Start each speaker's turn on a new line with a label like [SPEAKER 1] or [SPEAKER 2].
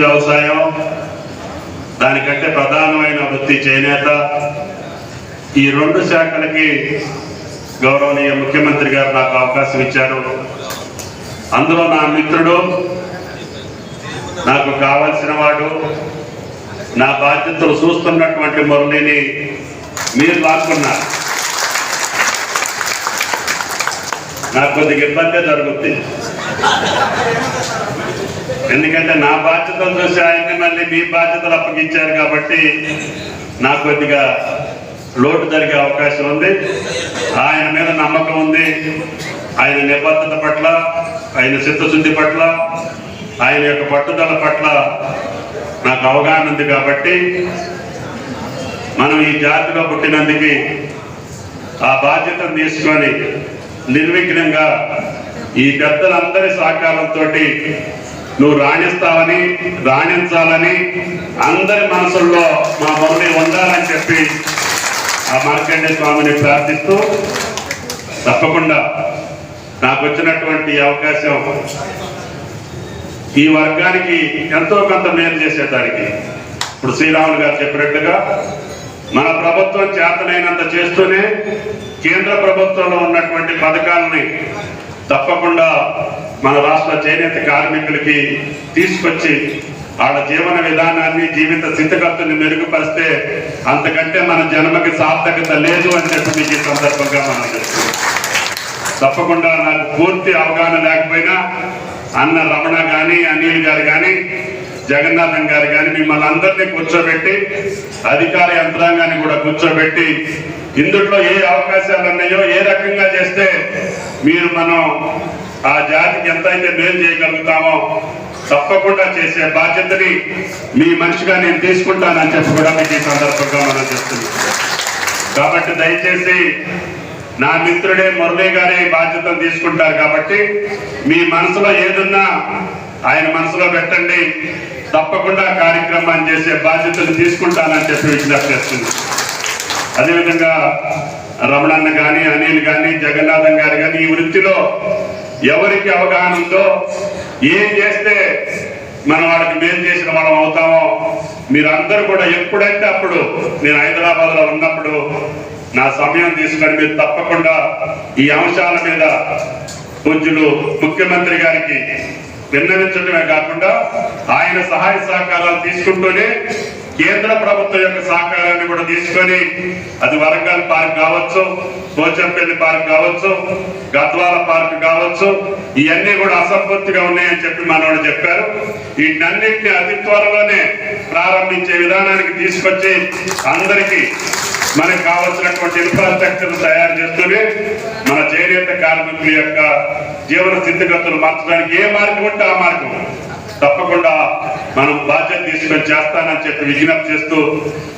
[SPEAKER 1] వ్యవసాయం దానికంటే ప్రధానమైన వృత్తి చేనేత. ఈ రెండు శాఖలకి గౌరవనీయ ముఖ్యమంత్రి గారు నాకు అవకాశం ఇచ్చారు. అందులో నా మిత్రుడు నాకు కావలసిన వాడు నా బాధ్యతలు చూస్తున్నటువంటి మురళిని మీరు లాక్కున్నారు. నాకు కొద్దిగా ఇబ్బందే జరుగుతుంది ఎందుకంటే నా బాధ్యతలు చూసి ఆయన్ని మళ్ళీ మీ బాధ్యతలు అప్పగించారు కాబట్టి నాకు కొద్దిగా లోటు జరిగే అవకాశం ఉంది. ఆయన మీద నమ్మకం ఉంది. ఆయన నిబద్ధత పట్ల ఆయన చిత్తశుద్ధి పట్ల ఆయన యొక్క పట్టుదల పట్ల నాకు అవగాహన ఉంది కాబట్టి మనం ఈ జాతిలో పుట్టినందుకు ఆ బాధ్యతను తీసుకొని నిర్విఘ్నంగా ఈ పెద్దలందరి సహకారంతో నువ్వు రాణిస్తావని రాణించాలని అందరి మనసుల్లో మా మురళి ఉండాలని చెప్పి ఆ మార్కండే స్వామిని ప్రార్థిస్తూ తప్పకుండా నాకు వచ్చినటువంటి అవకాశం ఈ వర్గానికి ఎంతో కొంత మేలు చేసేదానికి. ఇప్పుడు శ్రీరాములు గారు చెప్పినట్టుగా మన ప్రభుత్వం చేతనైనంత చేస్తూనే కేంద్ర ప్రభుత్వంలో ఉన్నటువంటి పథకాలని తప్పకుండా మన రాష్ట్ర చేనేత కార్మికులకి తీసుకొచ్చి వాళ్ళ జీవన విధానాన్ని జీవిత స్థితిగతుల్ని మెరుగుపరిస్తే అంతకంటే మన జన్మకి సార్థకత లేదు అని చెప్పి మీకు ఈ సందర్భంగా మనం చెప్తున్నాం. తప్పకుండా నాకు పూర్తి అవగాహన లేకపోయినా అన్న రమణ కానీ అనిల్ గారు కానీ జగన్నాథం గారు కానీ మిమ్మల్ని అందరినీ కూర్చోబెట్టి అధికార యంత్రాంగాన్ని కూడా కూర్చోబెట్టి ఇందుట్లో ఏ అవకాశాలు ఉన్నాయో ఏ రకంగా చేస్తే మీరు మనం ఆ జాతికి ఎంతైతే మేలు చేయగలుగుతామో తప్పకుండా చేసే బాధ్యతని మీ మనిషిగా నేను తీసుకుంటానని చెప్పి కూడా మీకు ఈ సందర్భంగా మనం చెప్తున్నాం. కాబట్టి దయచేసి నా మిత్రుడే మురళీ గారే బాధ్యతను బాధ్యతలు తీసుకుంటారు కాబట్టి మీ మనసులో ఏదున్నా ఆయన మనసులో పెట్టండి. తప్పకుండా కార్యక్రమాన్ని చేసే బాధ్యతలు తీసుకుంటానని చెప్పి విజ్ఞప్తి చేస్తుంది అదేవిధంగా రమణన్న కానీ అనిల్ కానీ జగన్నాథం గారు కానీ ఈ వృత్తిలో ఎవరికి అవగాహన ఉందో ఏం చేస్తే మనం వాళ్ళకి మేలు చేసిన మనం అవుతామో మీరందరూ కూడా ఎప్పుడంటే అప్పుడు నేను హైదరాబాద్లో ఉన్నప్పుడు నా సమయం తీసుకొని మీరు తప్పకుండా ఈ అంశాల మీద పూజ్యులు ముఖ్యమంత్రి గారికి విన్నవించడమే కాకుండా ఆయన సహాయ సహకారాలు తీసుకుంటూనే కేంద్ర ప్రభుత్వం యొక్క సహకారాన్ని కూడా తీసుకొని అది వరంగల్ పార్క్ కావచ్చు పోచంపల్లి పార్క్ కావచ్చు గద్వాల పార్క్ కావచ్చు ఇవన్నీ కూడా అసంపూర్తిగా ఉన్నాయని చెప్పి మనవాడు చెప్పారు. వీటన్నింటినీ అతి త్వరలోనే ప్రారంభించే విధానానికి తీసుకొచ్చి అందరికీ మనకు కావలసినటువంటి ఇన్ఫ్రాస్ట్రక్చర్ తయారు చేస్తూనే మన చేనేత కార్మికుల యొక్క జీవన స్థితిగతులు మార్చడానికి ఏ మార్గం ఉంటే ఆ మార్గం. తప్పకుండా మనం బాధ్యత తీసుకొని చేస్తానని చెప్పి విజ్ఞప్తి చేస్తూ